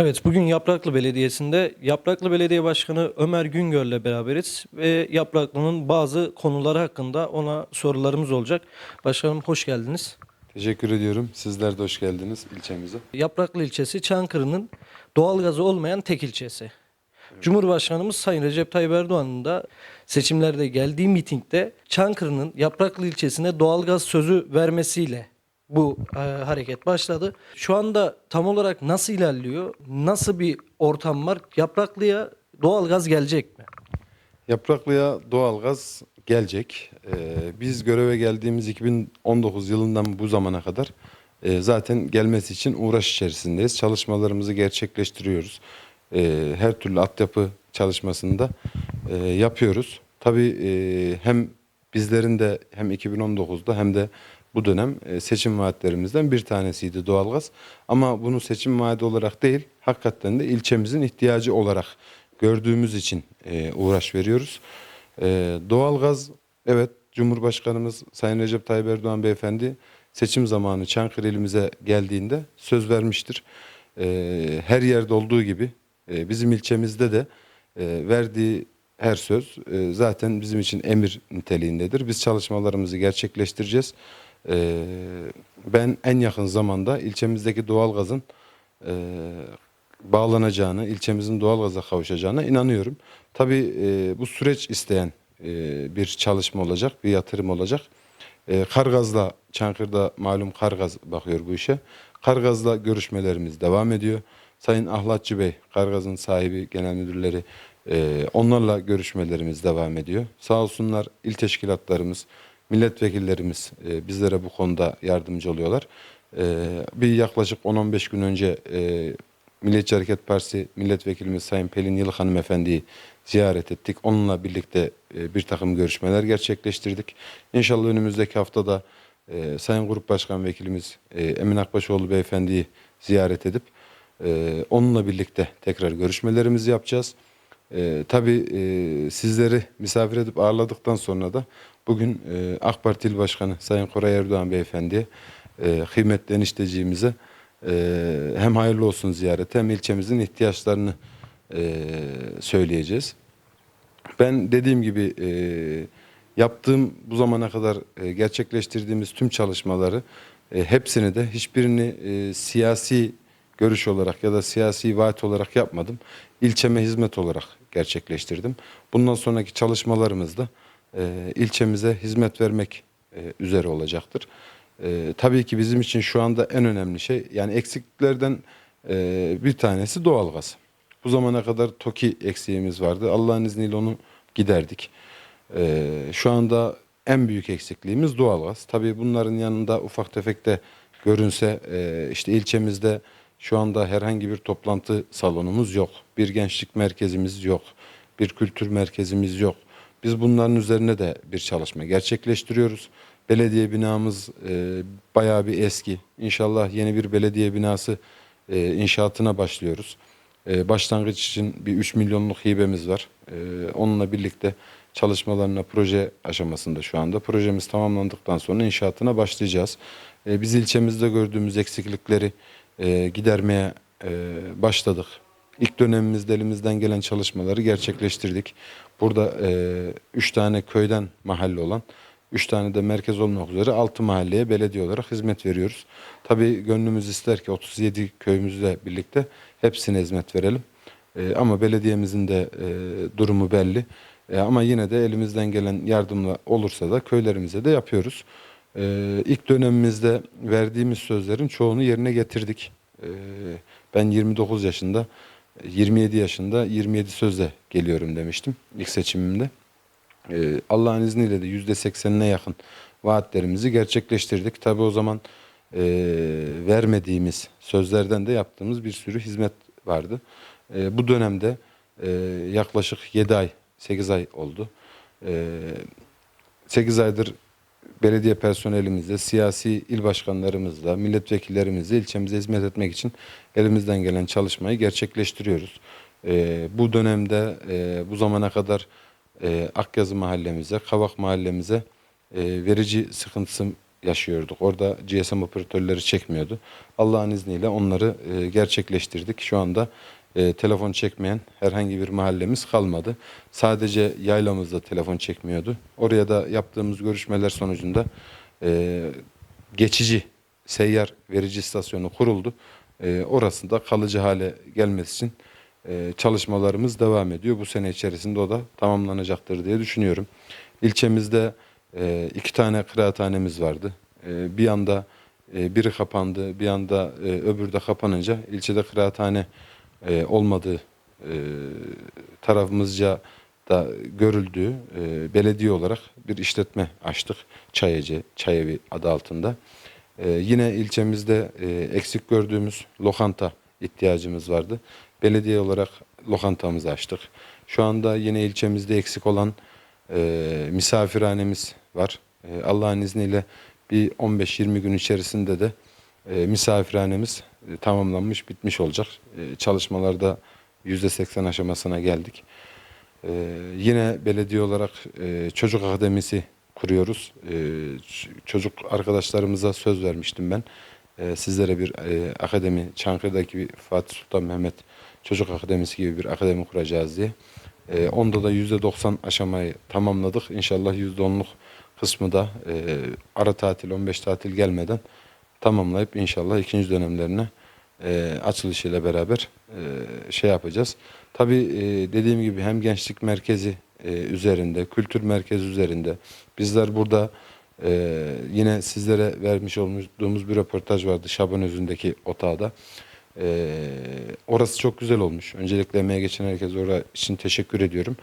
Evet, bugün Yapraklı Belediyesi'nde Yapraklı Belediye Başkanı Ömer Güngör'le beraberiz ve Yapraklı'nın bazı konuları hakkında ona sorularımız olacak. Başkanım hoş geldiniz. Teşekkür ediyorum. Sizler de hoş geldiniz ilçemize. Yapraklı ilçesi Çankırı'nın doğalgazı olmayan tek ilçesi. Cumhurbaşkanımız Sayın Recep Tayyip Erdoğan'ın da seçimlerde geldiği mitingde Çankırı'nın Yapraklı ilçesine doğalgaz sözü vermesiyle bu e, hareket başladı. Şu anda tam olarak nasıl ilerliyor? Nasıl bir ortam var? Yapraklı'ya doğalgaz gelecek mi? Yapraklı'ya doğalgaz gelecek. Ee, biz göreve geldiğimiz 2019 yılından bu zamana kadar e, zaten gelmesi için uğraş içerisindeyiz. Çalışmalarımızı gerçekleştiriyoruz. Ee, her türlü altyapı çalışmasında e, yapıyoruz. Tabii e, hem bizlerin de hem 2019'da hem de bu dönem e, seçim vaatlerimizden bir tanesiydi doğalgaz. Ama bunu seçim vaadi olarak değil, hakikaten de ilçemizin ihtiyacı olarak gördüğümüz için e, uğraş veriyoruz. E, doğalgaz, evet Cumhurbaşkanımız Sayın Recep Tayyip Erdoğan Beyefendi seçim zamanı Çankırı ilimize geldiğinde söz vermiştir. Her yerde olduğu gibi bizim ilçemizde de verdiği her söz zaten bizim için emir niteliğindedir. Biz çalışmalarımızı gerçekleştireceğiz. E, ben en yakın zamanda ilçemizdeki doğalgazın e, bağlanacağını, ilçemizin doğalgaza kavuşacağına inanıyorum. Tabii e, bu süreç isteyen e, bir çalışma olacak, bir yatırım olacak. E, Kargaz'la, Çankırı'da malum Kargaz bakıyor bu işe. Kargaz'la görüşmelerimiz devam ediyor. Sayın Ahlatçı Bey, Kargaz'ın sahibi, genel müdürleri, e, onlarla görüşmelerimiz devam ediyor. Sağ olsunlar il teşkilatlarımız, milletvekillerimiz e, bizlere bu konuda yardımcı oluyorlar. E, bir yaklaşık 10-15 gün önce e, Milliyetçi Hareket Partisi milletvekilimiz Sayın Pelin Yılık hanımefendiyi ziyaret ettik. Onunla birlikte e, bir takım görüşmeler gerçekleştirdik. İnşallah önümüzdeki haftada e, Sayın Grup Başkan Vekilimiz e, Emin Akbaşoğlu beyefendiyi ziyaret edip e, onunla birlikte tekrar görüşmelerimizi yapacağız. E, tabii e, sizleri misafir edip ağırladıktan sonra da bugün e, AK Parti Başkanı Sayın Koray Erdoğan Beyefendi'ye, e, kıymetli enişteciğimize e, hem hayırlı olsun ziyareti hem ilçemizin ihtiyaçlarını e, söyleyeceğiz. Ben dediğim gibi e, yaptığım bu zamana kadar e, gerçekleştirdiğimiz tüm çalışmaları e, hepsini de hiçbirini e, siyasi görüş olarak ya da siyasi vaat olarak yapmadım. İlçeme hizmet olarak gerçekleştirdim. Bundan sonraki çalışmalarımızda e, ilçemize hizmet vermek e, üzere olacaktır. E, tabii ki bizim için şu anda en önemli şey yani eksikliklerden e, bir tanesi doğalgaz. Bu zamana kadar TOKİ eksiğimiz vardı. Allah'ın izniyle onu giderdik. E, şu anda en büyük eksikliğimiz doğalgaz. Tabii bunların yanında ufak tefek de görünse e, işte ilçemizde şu anda herhangi bir toplantı salonumuz yok. Bir gençlik merkezimiz yok. Bir kültür merkezimiz yok. Biz bunların üzerine de bir çalışma gerçekleştiriyoruz. Belediye binamız e, bayağı bir eski. İnşallah yeni bir belediye binası e, inşaatına başlıyoruz. E, başlangıç için bir 3 milyonluk hibemiz var. E, onunla birlikte çalışmalarına proje aşamasında şu anda. Projemiz tamamlandıktan sonra inşaatına başlayacağız. E, biz ilçemizde gördüğümüz eksiklikleri e, gidermeye e, başladık. İlk dönemimizde elimizden gelen çalışmaları gerçekleştirdik. Burada e, üç tane köyden mahalle olan, üç tane de merkez olmak üzere altı mahalleye belediye olarak hizmet veriyoruz. Tabii gönlümüz ister ki 37 köyümüzle birlikte hepsine hizmet verelim. E, ama belediyemizin de e, durumu belli. E, ama yine de elimizden gelen yardımla olursa da köylerimize de yapıyoruz. E, ilk dönemimizde verdiğimiz sözlerin çoğunu yerine getirdik. E, ben 29 yaşında, 27 yaşında 27 sözle geliyorum demiştim ilk seçimimde. E, Allah'ın izniyle de %80'ine yakın vaatlerimizi gerçekleştirdik. Tabii o zaman e, vermediğimiz sözlerden de yaptığımız bir sürü hizmet vardı. E, bu dönemde e, yaklaşık 7 ay, 8 ay oldu. E, 8 aydır belediye personelimizle, siyasi il başkanlarımızla, milletvekillerimizle ilçemize hizmet etmek için elimizden gelen çalışmayı gerçekleştiriyoruz. E, bu dönemde e, bu zamana kadar e, Akyazı mahallemize, Kavak mahallemize e, verici sıkıntısı yaşıyorduk. Orada GSM operatörleri çekmiyordu. Allah'ın izniyle onları e, gerçekleştirdik. Şu anda e, telefon çekmeyen herhangi bir mahallemiz kalmadı. Sadece yaylamızda telefon çekmiyordu. Oraya da yaptığımız görüşmeler sonucunda e, geçici seyyar verici istasyonu kuruldu. E, orasında kalıcı hale gelmesi için e, çalışmalarımız devam ediyor. Bu sene içerisinde o da tamamlanacaktır diye düşünüyorum. İlçemizde e, iki tane kıraathanemiz vardı. E, bir anda e, biri kapandı, bir anda e, öbürü de kapanınca ilçede kıraathane e, olmadığı e, tarafımızca da görüldüğü e, belediye olarak bir işletme açtık. Çayeci, Çayevi adı altında. E, yine ilçemizde e, eksik gördüğümüz lokanta ihtiyacımız vardı. Belediye olarak lokantamızı açtık. Şu anda yine ilçemizde eksik olan e, misafirhanemiz var. E, Allah'ın izniyle bir 15-20 gün içerisinde de e, misafirhanemiz e, tamamlanmış, bitmiş olacak. E, çalışmalarda %80 aşamasına geldik. Yine belediye olarak çocuk akademisi kuruyoruz. Çocuk arkadaşlarımıza söz vermiştim ben. Sizlere bir akademi, Çankırı'daki Fatih Sultan Mehmet Çocuk Akademisi gibi bir akademi kuracağız diye. Onda da %90 aşamayı tamamladık. İnşallah %10'luk kısmı da ara tatil, 15 tatil gelmeden tamamlayıp inşallah ikinci dönemlerine e, açılışıyla beraber e, şey yapacağız. Tabii e, dediğim gibi hem gençlik merkezi e, üzerinde, kültür merkezi üzerinde bizler burada e, yine sizlere vermiş olduğumuz bir röportaj vardı Şaban Özü'ndeki otağda. E, orası çok güzel olmuş. Öncelikle emeğe geçen herkese orası için teşekkür ediyorum.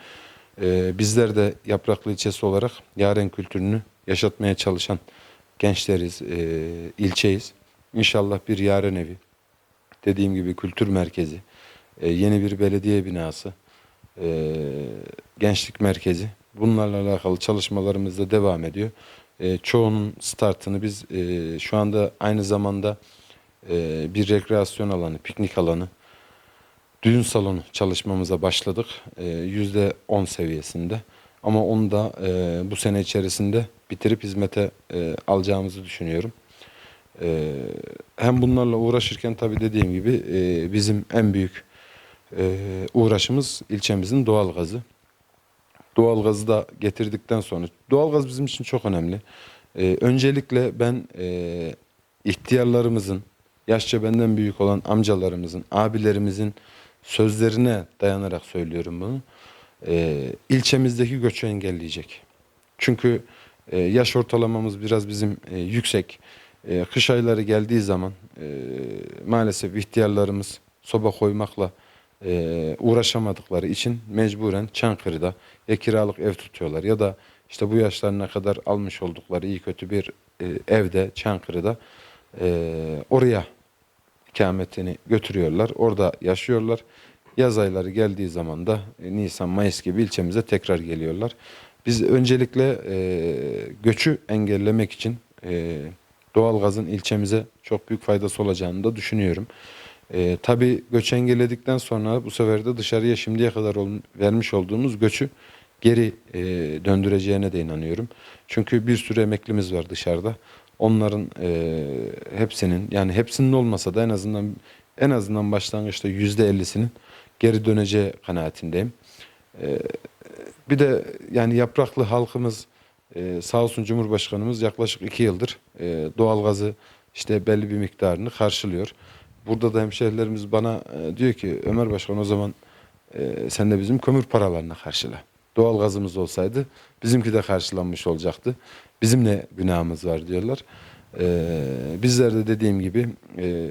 E, bizler de Yapraklı ilçesi olarak yaren kültürünü yaşatmaya çalışan gençleriz, e, ilçeyiz. İnşallah bir yaren evi, dediğim gibi kültür merkezi, e, yeni bir belediye binası, e, gençlik merkezi. Bunlarla alakalı çalışmalarımız da devam ediyor. E, çoğunun startını biz e, şu anda aynı zamanda e, bir rekreasyon alanı, piknik alanı, düğün salonu çalışmamıza başladık. E, Yüzde 10 seviyesinde. Ama onu da e, bu sene içerisinde bitirip hizmete e, alacağımızı düşünüyorum. Ee, hem bunlarla uğraşırken tabii dediğim gibi e, bizim en büyük e, uğraşımız ilçemizin doğalgazı. Doğalgazı da getirdikten sonra doğalgaz bizim için çok önemli. Ee, öncelikle ben e, ihtiyarlarımızın, yaşça benden büyük olan amcalarımızın, abilerimizin sözlerine dayanarak söylüyorum bunu. Ee, ilçemizdeki göçü engelleyecek. Çünkü e, yaş ortalamamız biraz bizim e, yüksek. E, kış ayları geldiği zaman e, maalesef ihtiyarlarımız soba koymakla e, uğraşamadıkları için mecburen Çankırı'da ya kiralık ev tutuyorlar ya da işte bu yaşlarına kadar almış oldukları iyi kötü bir e, evde Çankırı'da e, oraya ikametini götürüyorlar. Orada yaşıyorlar. Yaz ayları geldiği zaman da e, Nisan, Mayıs gibi ilçemize tekrar geliyorlar. Biz öncelikle e, göçü engellemek için e, doğalgazın ilçemize çok büyük faydası olacağını da düşünüyorum. E, tabii göç engelledikten sonra bu sefer de dışarıya şimdiye kadar ol- vermiş olduğumuz göçü geri e, döndüreceğine de inanıyorum. Çünkü bir sürü emeklimiz var dışarıda. Onların e, hepsinin yani hepsinin olmasa da en azından en azından başlangıçta yüzde ellisinin geri döneceği kanaatindeyim. E, bir de yani yapraklı halkımız e, sağ olsun Cumhurbaşkanımız yaklaşık iki yıldır e, doğalgazı işte belli bir miktarını karşılıyor. Burada da hemşehrilerimiz bana e, diyor ki Ömer Başkan o zaman e, sen de bizim kömür paralarını karşıla. Doğalgazımız olsaydı bizimki de karşılanmış olacaktı. Bizim ne günahımız var diyorlar. E, bizler de dediğim gibi e,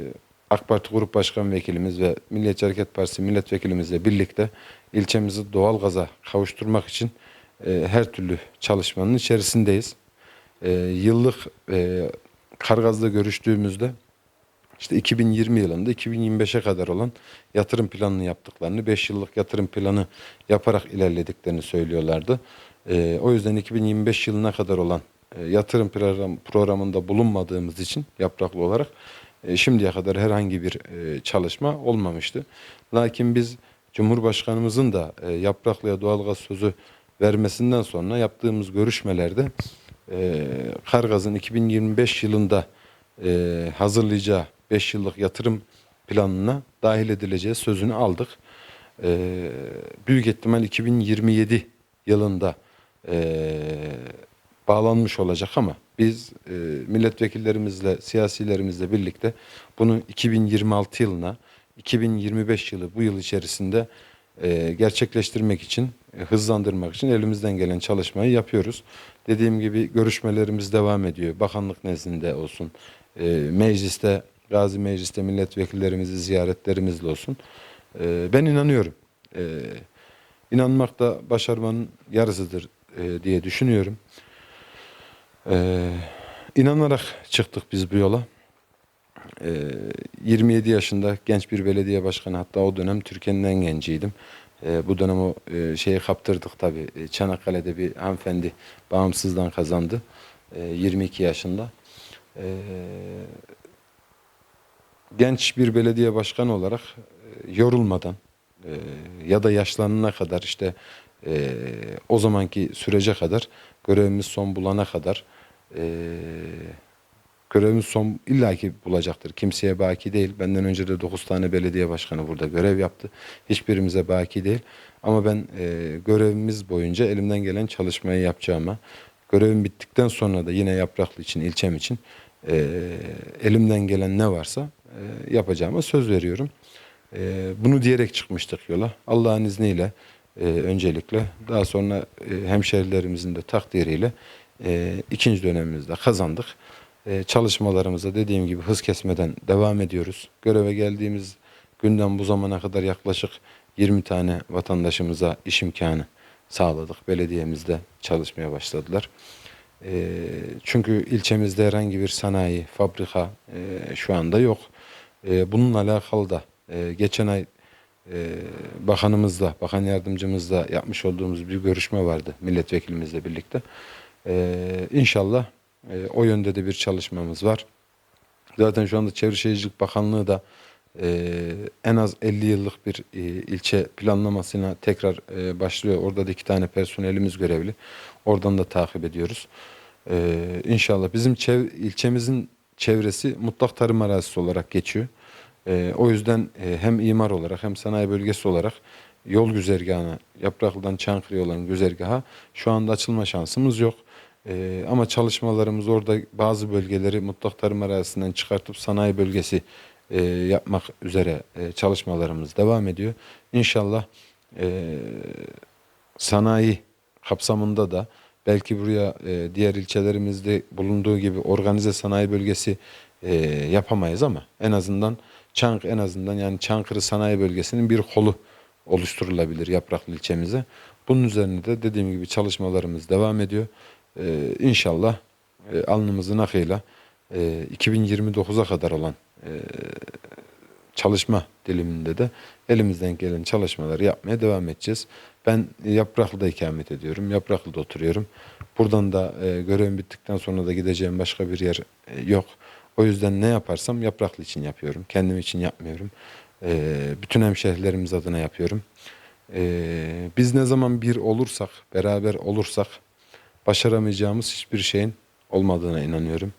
AK Parti Grup Başkan Vekilimiz ve Milliyetçi Hareket Partisi milletvekilimizle birlikte ilçemizi doğalgaza kavuşturmak için e, her türlü çalışmanın içerisindeyiz. E, yıllık e, Kargaz'da görüştüğümüzde işte 2020 yılında 2025'e kadar olan yatırım planını yaptıklarını, 5 yıllık yatırım planı yaparak ilerlediklerini söylüyorlardı. E, o yüzden 2025 yılına kadar olan e, yatırım program, programında bulunmadığımız için yapraklı olarak şimdiye kadar herhangi bir e, çalışma olmamıştı. Lakin biz Cumhurbaşkanımızın da e, Yapraklı'ya doğalgaz sözü vermesinden sonra yaptığımız görüşmelerde e, Kargaz'ın 2025 yılında e, hazırlayacağı 5 yıllık yatırım planına dahil edileceği sözünü aldık. E, büyük ihtimal 2027 yılında e, bağlanmış olacak ama biz e, milletvekillerimizle, siyasilerimizle birlikte bunu 2026 yılına, 2025 yılı bu yıl içerisinde e, gerçekleştirmek için, e, hızlandırmak için elimizden gelen çalışmayı yapıyoruz. Dediğim gibi görüşmelerimiz devam ediyor. Bakanlık nezdinde olsun, e, mecliste, Gazi Meclis'te milletvekillerimizi ziyaretlerimizle olsun. E, ben inanıyorum. E, inanmak da başarmanın yarısıdır e, diye düşünüyorum. Ee, inanarak çıktık biz bu yola. Ee, 27 yaşında genç bir belediye başkanı hatta o dönem Türkiye'nin en genciydim. Ee, bu dönem o e, şeye kaptırdık tabii. E, Çanakkale'de bir hanımefendi bağımsızdan kazandı. E, 22 yaşında. E, genç bir belediye başkanı olarak e, yorulmadan e, ya da yaşlanana kadar işte e, o zamanki sürece kadar görevimiz son bulana kadar e, görevimiz son illaki bulacaktır. Kimseye baki değil. Benden önce de 9 tane belediye başkanı burada görev yaptı. Hiçbirimize baki değil. Ama ben e, görevimiz boyunca elimden gelen çalışmayı yapacağıma, görevim bittikten sonra da yine Yapraklı için, ilçem için e, elimden gelen ne varsa e, yapacağıma söz veriyorum. E, bunu diyerek çıkmıştık yola. Allah'ın izniyle e, öncelikle daha sonra e, hemşerilerimizin de takdiriyle e, ikinci dönemimizde kazandık. E, çalışmalarımıza dediğim gibi hız kesmeden devam ediyoruz. Göreve geldiğimiz günden bu zamana kadar yaklaşık 20 tane vatandaşımıza iş imkanı sağladık. Belediyemizde çalışmaya başladılar. E, çünkü ilçemizde herhangi bir sanayi, fabrika e, şu anda yok. E, bununla alakalı da e, geçen ay e, bakanımızla, bakan yardımcımızla yapmış olduğumuz bir görüşme vardı milletvekilimizle birlikte. E, inşallah e, o yönde de bir çalışmamız var. Zaten şu anda Çevre Şehircilik Bakanlığı da e, en az 50 yıllık bir e, ilçe planlamasına tekrar e, başlıyor. Orada da iki tane personelimiz görevli. Oradan da takip ediyoruz. E, inşallah bizim çev- ilçemizin çevresi mutlak tarım arazisi olarak geçiyor. E, o yüzden e, hem imar olarak hem sanayi bölgesi olarak yol güzergahına, Yapraklı'dan Çankırı'ya olan güzergaha şu anda açılma şansımız yok. E, ama çalışmalarımız orada bazı bölgeleri mutlak tarım arazisinden çıkartıp sanayi bölgesi e, yapmak üzere e, çalışmalarımız devam ediyor. İnşallah e, sanayi kapsamında da belki buraya e, diğer ilçelerimizde bulunduğu gibi organize sanayi bölgesi e, yapamayız ama en azından Çank en azından yani Çankırı Sanayi Bölgesi'nin bir kolu oluşturulabilir Yapraklı ilçemize. Bunun üzerine de dediğim gibi çalışmalarımız devam ediyor. Ee, inşallah e, alnımızın akıyla e, 2029'a kadar olan e, çalışma diliminde de elimizden gelen çalışmaları yapmaya devam edeceğiz. Ben Yapraklı'da ikamet ediyorum. Yapraklı'da oturuyorum. Buradan da e, görevim bittikten sonra da gideceğim başka bir yer e, yok. O yüzden ne yaparsam Yapraklı için yapıyorum. Kendim için yapmıyorum. E, bütün hemşehrilerimiz adına yapıyorum. E, biz ne zaman bir olursak, beraber olursak başaramayacağımız hiçbir şeyin olmadığına inanıyorum.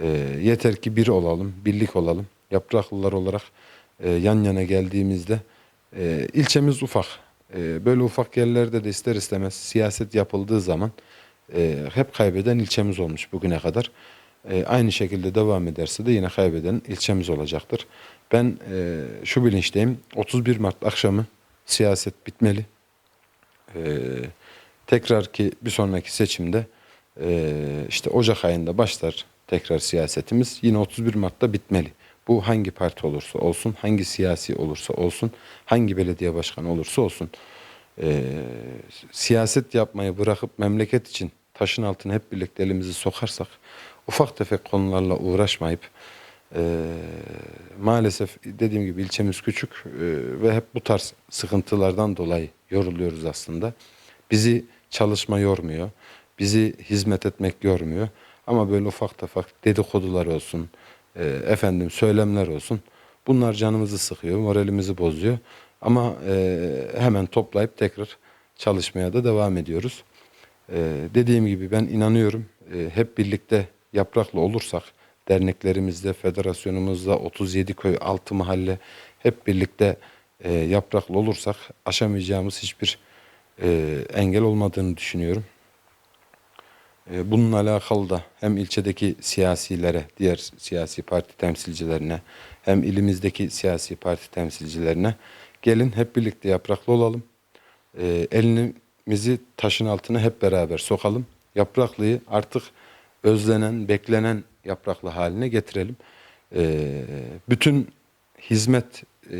E, yeter ki bir olalım, birlik olalım. Yapraklılar olarak e, yan yana geldiğimizde e, ilçemiz ufak. E, böyle ufak yerlerde de ister istemez siyaset yapıldığı zaman e, hep kaybeden ilçemiz olmuş bugüne kadar. E, aynı şekilde devam ederse de yine kaybeden ilçemiz olacaktır. Ben e, şu bilinçteyim. 31 Mart akşamı siyaset bitmeli. E, tekrar ki bir sonraki seçimde e, işte Ocak ayında başlar tekrar siyasetimiz. Yine 31 Mart'ta bitmeli. Bu hangi parti olursa olsun, hangi siyasi olursa olsun, hangi belediye başkanı olursa olsun. E, siyaset yapmayı bırakıp memleket için taşın altına hep birlikte elimizi sokarsak, ufak tefek konularla uğraşmayıp, e, maalesef dediğim gibi ilçemiz küçük e, ve hep bu tarz sıkıntılardan dolayı yoruluyoruz aslında. Bizi çalışma yormuyor, bizi hizmet etmek yormuyor. Ama böyle ufak tefek dedikodular olsun, e, efendim söylemler olsun. Bunlar canımızı sıkıyor, moralimizi bozuyor. Ama e, hemen toplayıp tekrar çalışmaya da devam ediyoruz. E, dediğim gibi ben inanıyorum. e, hep birlikte yapraklı olursak, derneklerimizde, federasyonumuzda 37 köy, 6 mahalle hep birlikte e, yapraklı olursak aşamayacağımız hiçbir e, engel olmadığını düşünüyorum. E, Bununla alakalı da hem ilçedeki siyasilere, diğer siyasi parti temsilcilerine, hem ilimizdeki siyasi parti temsilcilerine gelin hep birlikte yapraklı olalım. E, elimizi taşın altına hep beraber sokalım. Yapraklıyı artık özlenen, beklenen yapraklı haline getirelim. E, bütün hizmet e,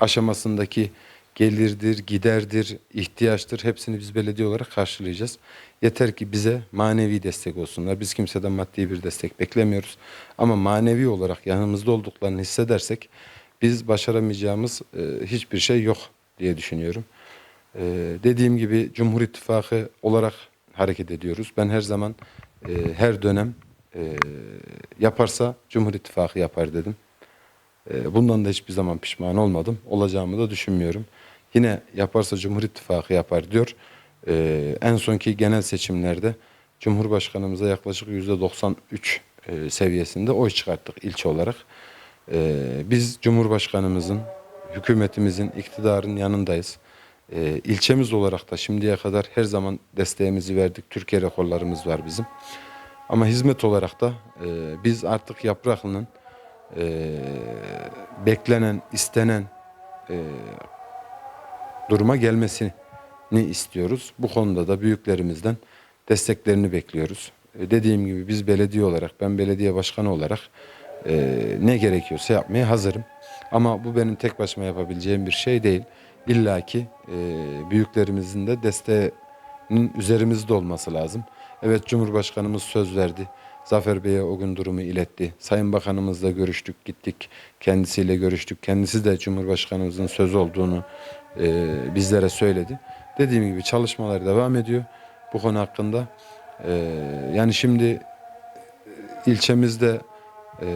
aşamasındaki gelirdir, giderdir, ihtiyaçtır hepsini biz belediye olarak karşılayacağız. Yeter ki bize manevi destek olsunlar. Biz kimseden maddi bir destek beklemiyoruz. Ama manevi olarak yanımızda olduklarını hissedersek biz başaramayacağımız e, hiçbir şey yok diye düşünüyorum. E, dediğim gibi Cumhur İttifakı olarak hareket ediyoruz. Ben her zaman e, her dönem e, yaparsa Cumhur İttifakı yapar dedim. E, Bundan da hiçbir zaman pişman olmadım. Olacağımı da düşünmüyorum. Yine yaparsa Cumhur İttifakı yapar diyor. E, En sonki genel seçimlerde Cumhurbaşkanımıza yaklaşık %93 e, seviyesinde oy çıkarttık ilçe olarak. E, Biz Cumhurbaşkanımızın, hükümetimizin, iktidarın yanındayız. E, ilçemiz olarak da şimdiye kadar her zaman desteğimizi verdik. Türkiye rekorlarımız var bizim. Ama hizmet olarak da e, biz artık Yapraklı'nın e, beklenen, istenen e, duruma gelmesini istiyoruz. Bu konuda da büyüklerimizden desteklerini bekliyoruz. E, dediğim gibi biz belediye olarak, ben belediye başkanı olarak e, ne gerekiyorsa yapmaya hazırım. Ama bu benim tek başıma yapabileceğim bir şey değil. İlla ki e, büyüklerimizin de desteğinin üzerimizde olması lazım. Evet Cumhurbaşkanımız söz verdi. Zafer Bey'e o gün durumu iletti. Sayın Bakanımızla görüştük, gittik. Kendisiyle görüştük. Kendisi de Cumhurbaşkanımızın söz olduğunu e, bizlere söyledi. Dediğim gibi çalışmalar devam ediyor bu konu hakkında. E, yani şimdi e, ilçemizde e,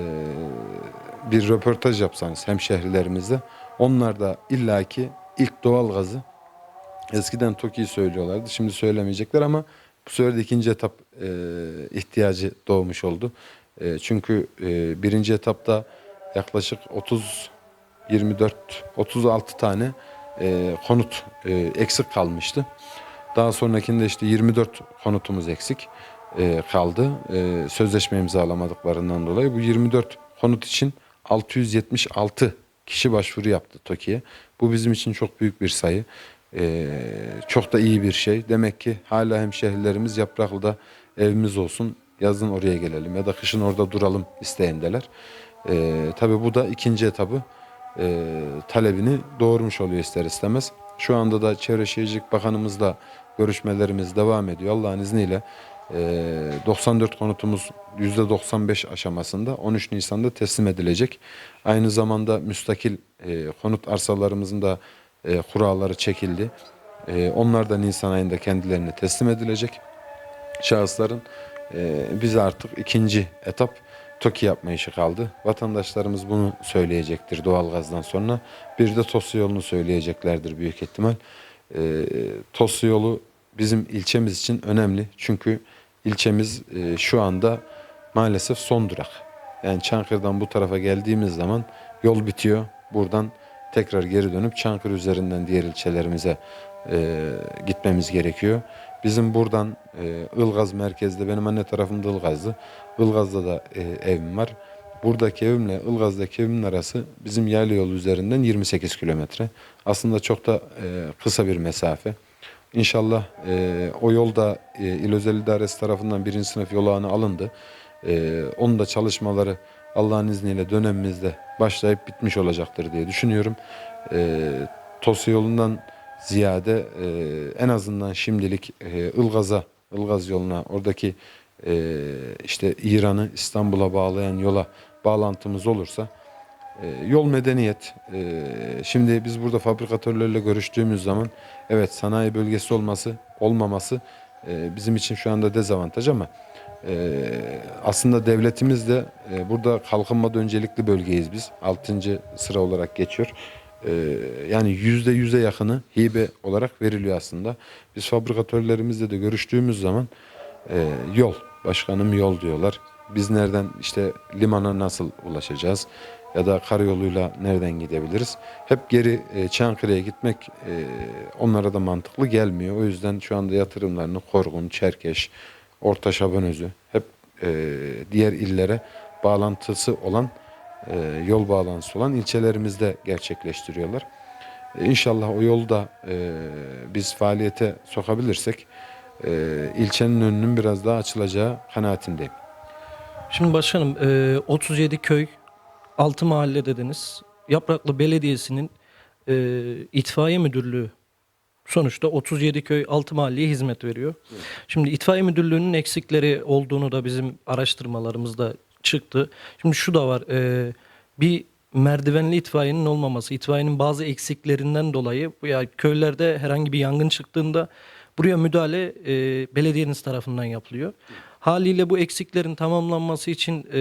bir röportaj yapsanız hemşehrilerimizle onlar da illaki ilk doğal gazı eskiden TOKİ'yi söylüyorlardı. Şimdi söylemeyecekler ama bu sefer ikinci etap e, ihtiyacı doğmuş oldu. E, çünkü e, birinci etapta yaklaşık 30 24 36 tane e, konut e, eksik kalmıştı. Daha sonrakinde işte 24 konutumuz eksik e, kaldı. E, sözleşme imzalamadıklarından dolayı bu 24 konut için 676 kişi başvuru yaptı TOKİ'ye. Bu bizim için çok büyük bir sayı. E, çok da iyi bir şey. Demek ki hala hemşehrilerimiz Yapraklı'da evimiz olsun, yazın oraya gelelim ya da kışın orada duralım isteyendeler. E, tabii bu da ikinci etabı e, talebini doğurmuş oluyor ister istemez. Şu anda da Çevre Şehircilik Bakanımızla görüşmelerimiz devam ediyor. Allah'ın izniyle 94 konutumuz %95 aşamasında 13 Nisan'da teslim edilecek. Aynı zamanda müstakil e, konut arsalarımızın da e, kuralları çekildi. E, onlar da Nisan ayında kendilerine teslim edilecek. Şahısların bize artık ikinci etap TOKİ yapma işi kaldı. Vatandaşlarımız bunu söyleyecektir doğalgazdan sonra. Bir de Tosya yolunu söyleyeceklerdir büyük ihtimal. Tosya yolu bizim ilçemiz için önemli. Çünkü ilçemiz e, şu anda maalesef son durak. Yani Çankırı'dan bu tarafa geldiğimiz zaman yol bitiyor. Buradan tekrar geri dönüp Çankırı üzerinden diğer ilçelerimize e, gitmemiz gerekiyor. Bizim buradan e, Ilgaz merkezde, benim anne tarafımda Ilgaz'dı. Ilgaz'da da e, evim var. Buradaki evimle Ilgaz'daki evimin arası bizim yayla yolu üzerinden 28 kilometre. Aslında çok da e, kısa bir mesafe. İnşallah e, o yolda e, İl Özel İdaresi tarafından birinci sınıf yol ağına alındı. E, onun da çalışmaları Allah'ın izniyle dönemimizde başlayıp bitmiş olacaktır diye düşünüyorum. E, Tosya yolundan ziyade e, en azından şimdilik e, Ilgaz'a, Ilgaz yoluna oradaki e, işte İran'ı İstanbul'a bağlayan yola bağlantımız olursa yol medeniyet. E, şimdi biz burada fabrikatörlerle görüştüğümüz zaman evet sanayi bölgesi olması olmaması e, bizim için şu anda dezavantaj ama e, aslında devletimiz de e, burada kalkınmada öncelikli bölgeyiz biz. 6. sıra olarak geçiyor. E, yani yüzde yüze yakını hibe olarak veriliyor aslında. Biz fabrikatörlerimizle de görüştüğümüz zaman yol. Başkanım yol diyorlar. Biz nereden işte limana nasıl ulaşacağız ya da karayoluyla nereden gidebiliriz? Hep geri e, Çankırı'ya gitmek e, onlara da mantıklı gelmiyor. O yüzden şu anda yatırımlarını Korgun, Çerkeş, Orta Şabanözü hep e, diğer illere bağlantısı olan e, yol bağlantısı olan ilçelerimizde gerçekleştiriyorlar. E, İnşallah o yolu da e, biz faaliyete sokabilirsek e, ilçenin önünün biraz daha açılacağı kanaatindeyim. Şimdi başkanım e, 37 köy 6 mahalle dediniz. Yapraklı Belediyesi'nin e, itfaiye müdürlüğü sonuçta 37 köy 6 mahalleye hizmet veriyor. Şimdi itfaiye müdürlüğünün eksikleri olduğunu da bizim araştırmalarımızda çıktı. Şimdi şu da var. e, bir merdivenli itfaiyenin olmaması, itfaiyenin bazı eksiklerinden dolayı bu ya köylerde herhangi bir yangın çıktığında buraya müdahale e, belediyeniz tarafından yapılıyor. Haliyle bu eksiklerin tamamlanması için e,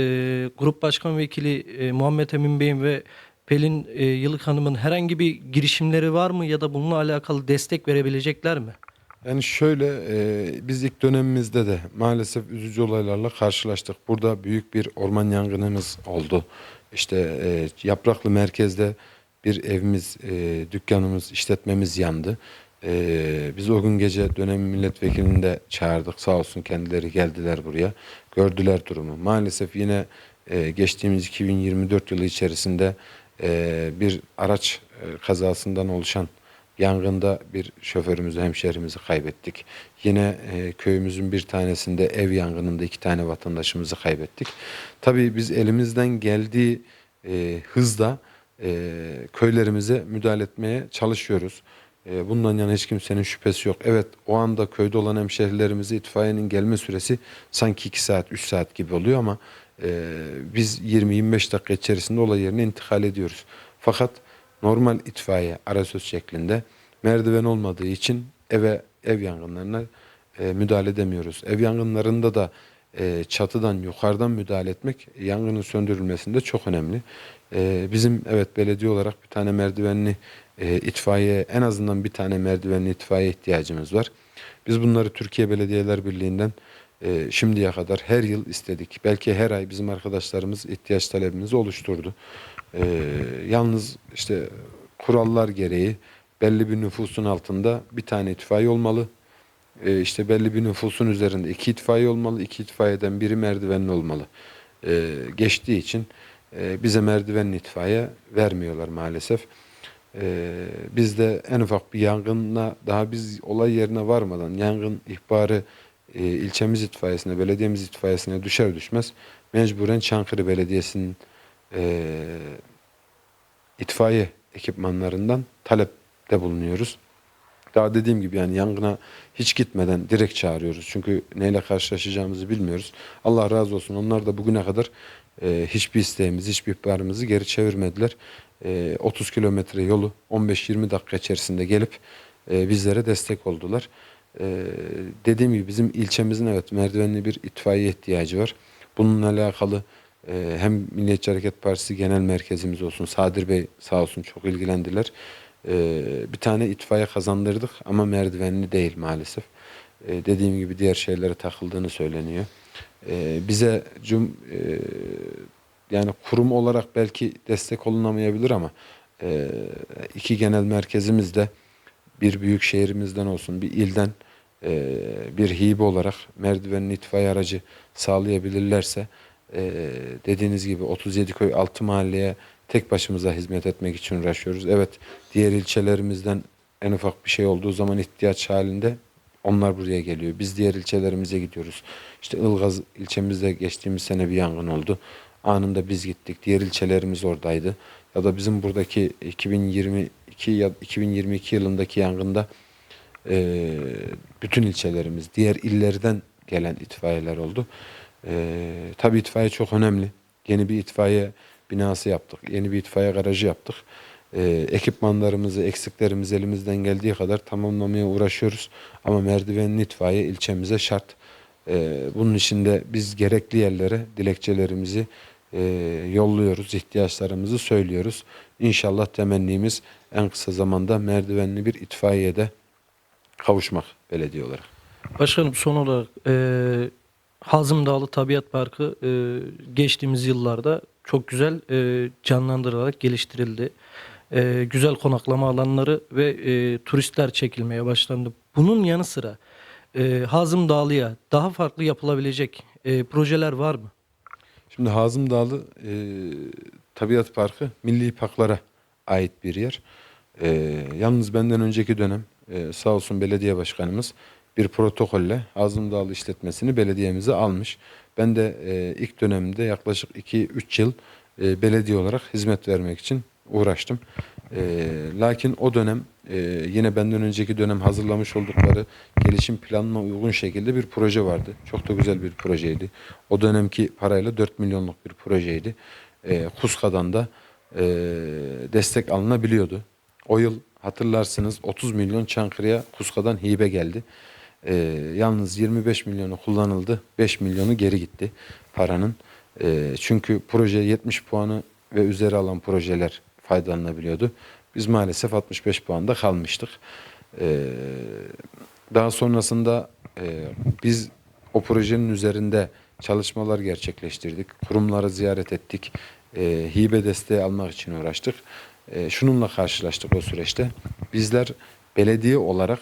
Grup Başkan Vekili e, Muhammed Emin Bey'in ve Pelin e, Yılık Hanım'ın herhangi bir girişimleri var mı ya da bununla alakalı destek verebilecekler mi? Yani şöyle e, biz ilk dönemimizde de maalesef üzücü olaylarla karşılaştık. Burada büyük bir orman yangınımız oldu. İşte e, Yapraklı merkezde bir evimiz, e, dükkanımız, işletmemiz yandı. E, biz o gün gece dönem milletvekilini de çağırdık. Sağ olsun kendileri geldiler buraya. Gördüler durumu. Maalesef yine e, geçtiğimiz 2024 yılı içerisinde e, bir araç e, kazasından oluşan Yangında bir şoförümüzü, hemşehrimizi kaybettik. Yine e, köyümüzün bir tanesinde ev yangınında iki tane vatandaşımızı kaybettik. Tabii biz elimizden geldiği e, hızda e, köylerimize müdahale etmeye çalışıyoruz. E, bundan yana hiç kimsenin şüphesi yok. Evet o anda köyde olan hemşehrilerimize itfaiyenin gelme süresi sanki 2 saat, 3 saat gibi oluyor ama e, biz 20-25 dakika içerisinde olay yerine intikal ediyoruz. Fakat normal itfaiye arasöz şeklinde merdiven olmadığı için eve ev yangınlarına e, müdahale edemiyoruz. Ev yangınlarında da e, çatıdan yukarıdan müdahale etmek yangının söndürülmesinde çok önemli. E, bizim evet belediye olarak bir tane merdivenli e, itfaiye en azından bir tane merdivenli itfaiye ihtiyacımız var. Biz bunları Türkiye Belediyeler Birliği'nden e, şimdiye kadar her yıl istedik. Belki her ay bizim arkadaşlarımız ihtiyaç talebimizi oluşturdu. E, yalnız işte kurallar gereği belli bir nüfusun altında bir tane itfaiye olmalı. E, işte belli bir nüfusun üzerinde iki itfaiye olmalı. İki itfaiyeden biri merdivenli olmalı. E, geçtiği için e, bize merdivenli itfaiye vermiyorlar maalesef. E, biz en ufak bir yangınla daha biz olay yerine varmadan yangın ihbarı e, ilçemiz itfaiyesine, belediyemiz itfaiyesine düşer düşmez mecburen Çankırı Belediyesi'nin e, itfaiye ekipmanlarından talepte bulunuyoruz. Daha dediğim gibi yani yangına hiç gitmeden direkt çağırıyoruz. Çünkü neyle karşılaşacağımızı bilmiyoruz. Allah razı olsun. Onlar da bugüne kadar e, hiçbir isteğimizi, hiçbir ihbarımızı geri çevirmediler. E, 30 kilometre yolu 15-20 dakika içerisinde gelip e, bizlere destek oldular. E, dediğim gibi bizim ilçemizin evet merdivenli bir itfaiye ihtiyacı var. Bununla alakalı e, hem Milliyetçi Hareket Partisi Genel Merkezimiz olsun, Sadir Bey sağ olsun çok ilgilendiler. E, bir tane itfaiye kazandırdık ama merdivenli değil maalesef. Dediğim gibi diğer şeylere takıldığını söyleniyor. Bize cum, e, yani kurum olarak belki destek olunamayabilir ama e, iki genel merkezimiz de bir büyük şehrimizden olsun, bir ilden e, bir hibe olarak merdivenli itfaiye aracı sağlayabilirlerse e, dediğiniz gibi 37 köy 6 mahalleye tek başımıza hizmet etmek için uğraşıyoruz. Evet diğer ilçelerimizden en ufak bir şey olduğu zaman ihtiyaç halinde onlar buraya geliyor. Biz diğer ilçelerimize gidiyoruz. İşte Ilgaz ilçemizde geçtiğimiz sene bir yangın oldu. Anında biz gittik. Diğer ilçelerimiz oradaydı. Ya da bizim buradaki 2022 ya 2022 yılındaki yangında e, bütün ilçelerimiz, diğer illerden gelen itfaiyeler oldu. E, tabii itfaiye çok önemli. Yeni bir itfaiye binası yaptık. Yeni bir itfaiye garajı yaptık. E, ekipmanlarımızı, eksiklerimizi elimizden geldiği kadar tamamlamaya uğraşıyoruz. Ama merdivenli itfaiye ilçemize şart. E, bunun için de biz gerekli yerlere dilekçelerimizi e, yolluyoruz, ihtiyaçlarımızı söylüyoruz. İnşallah temennimiz en kısa zamanda merdivenli bir itfaiyede kavuşmak belediye olarak. Başkanım son olarak e, Hazım Dağlı Tabiat Parkı e, geçtiğimiz yıllarda çok güzel e, canlandırılarak geliştirildi. E, güzel konaklama alanları ve e, turistler çekilmeye başlandı. Bunun yanı sıra e, Hazım Dağlı'ya daha farklı yapılabilecek e, projeler var mı? Şimdi Hazım Dağlı e, Tabiat Parkı milli parklara ait bir yer. E, yalnız benden önceki dönem e, sağ olsun belediye başkanımız bir protokolle Hazım Dağlı işletmesini belediyemize almış. Ben de e, ilk dönemde yaklaşık 2-3 yıl e, belediye olarak hizmet vermek için uğraştım. E, lakin o dönem e, yine benden önceki dönem hazırlamış oldukları gelişim planına uygun şekilde bir proje vardı. Çok da güzel bir projeydi. O dönemki parayla 4 milyonluk bir projeydi. E, Kuska'dan da e, destek alınabiliyordu. O yıl hatırlarsınız 30 milyon Çankırı'ya Kuska'dan hibe geldi. E, yalnız 25 milyonu kullanıldı. 5 milyonu geri gitti paranın. E, çünkü proje 70 puanı ve üzeri alan projeler faydalanabiliyordu. Biz maalesef 65 puanda kalmıştık. E, daha sonrasında e, biz o projenin üzerinde çalışmalar gerçekleştirdik. Kurumları ziyaret ettik. E, hibe desteği almak için uğraştık. E, şununla karşılaştık o süreçte. Bizler belediye olarak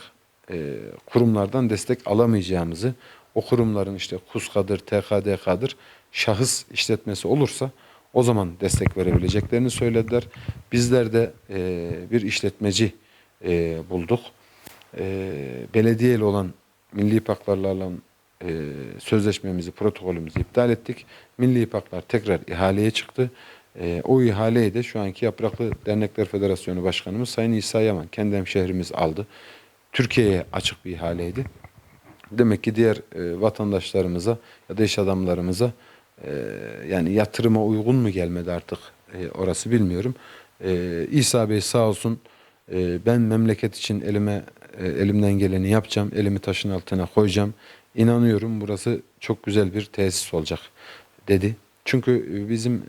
kurumlardan destek alamayacağımızı, o kurumların işte KUSKA'dır, TKDK'dır, şahıs işletmesi olursa o zaman destek verebileceklerini söylediler. Bizler de e, bir işletmeci e, bulduk. E, belediye ile olan milli parklarla olan e, sözleşmemizi, protokolümüzü iptal ettik. Milli parklar tekrar ihaleye çıktı. E, o ihaleyi de şu anki Yapraklı Dernekler Federasyonu Başkanımız Sayın İsa Yaman, kendi hemşehrimiz aldı. Türkiye'ye açık bir ihaleydi. Demek ki diğer e, vatandaşlarımıza ya da iş adamlarımıza yani yatırıma uygun mu gelmedi artık e, orası bilmiyorum. E, İsa Bey sağ olsun e, ben memleket için elime e, elimden geleni yapacağım. Elimi taşın altına koyacağım. İnanıyorum burası çok güzel bir tesis olacak dedi. Çünkü e, bizim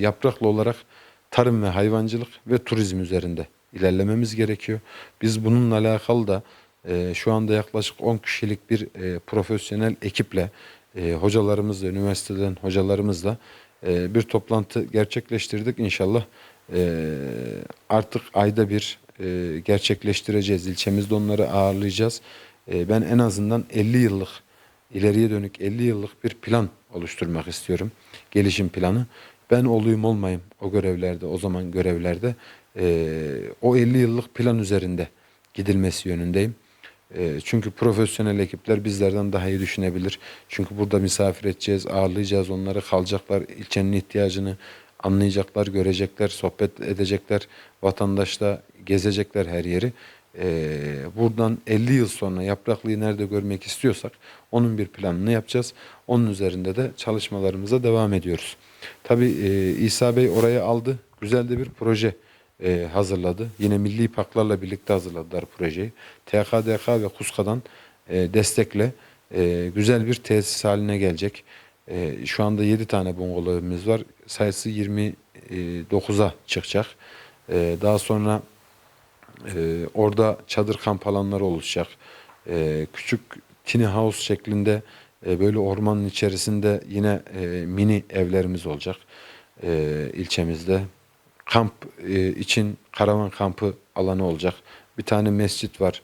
yapraklı olarak tarım ve hayvancılık ve turizm üzerinde ilerlememiz gerekiyor. Biz bununla alakalı da şu anda yaklaşık 10 kişilik bir profesyonel ekiple e, hocalarımızla, üniversiteden hocalarımızla e, bir toplantı gerçekleştirdik. İnşallah e, artık ayda bir e, gerçekleştireceğiz. İlçemizde onları ağırlayacağız. E, ben en azından 50 yıllık, ileriye dönük 50 yıllık bir plan oluşturmak istiyorum. Gelişim planı. Ben olayım olmayayım o görevlerde, o zaman görevlerde e, o 50 yıllık plan üzerinde gidilmesi yönündeyim. E, çünkü profesyonel ekipler bizlerden daha iyi düşünebilir. Çünkü burada misafir edeceğiz, ağırlayacağız onları, kalacaklar, ilçenin ihtiyacını anlayacaklar, görecekler, sohbet edecekler, vatandaşla gezecekler her yeri. E, buradan 50 yıl sonra Yapraklı'yı nerede görmek istiyorsak onun bir planını yapacağız. Onun üzerinde de çalışmalarımıza devam ediyoruz. Tabii e, İsa Bey oraya aldı. Güzel de bir proje e, hazırladı. Yine milli parklarla birlikte hazırladılar projeyi. TKDK ve KUSKA'dan e, destekle e, güzel bir tesis haline gelecek. E, şu anda 7 tane bungalov evimiz var. Sayısı 29'a çıkacak. E, daha sonra e, orada çadır kamp alanları oluşacak. E, küçük tiny house şeklinde e, böyle ormanın içerisinde yine e, mini evlerimiz olacak e, ilçemizde. Kamp e, için karavan kampı alanı olacak. Bir tane mescit var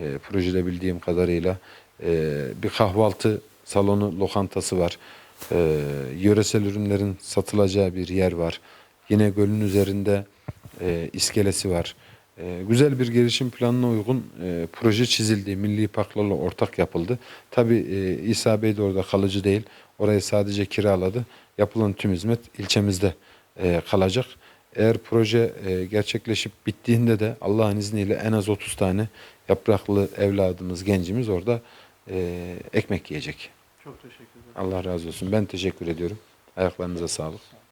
e, projede bildiğim kadarıyla. E, bir kahvaltı salonu, lokantası var. E, yöresel ürünlerin satılacağı bir yer var. Yine gölün üzerinde e, iskelesi var. E, güzel bir gelişim planına uygun e, proje çizildi. Milli parklarla ortak yapıldı. Tabi e, İsa Bey de orada kalıcı değil. Orayı sadece kiraladı. Yapılan tüm hizmet ilçemizde e, kalacak. Eğer proje e, gerçekleşip bittiğinde de Allah'ın izniyle en az 30 tane yapraklı evladımız, gencimiz orada e, ekmek yiyecek. Çok teşekkür ederim. Allah razı olsun. Ben teşekkür ediyorum. Ayaklarınıza sağlık.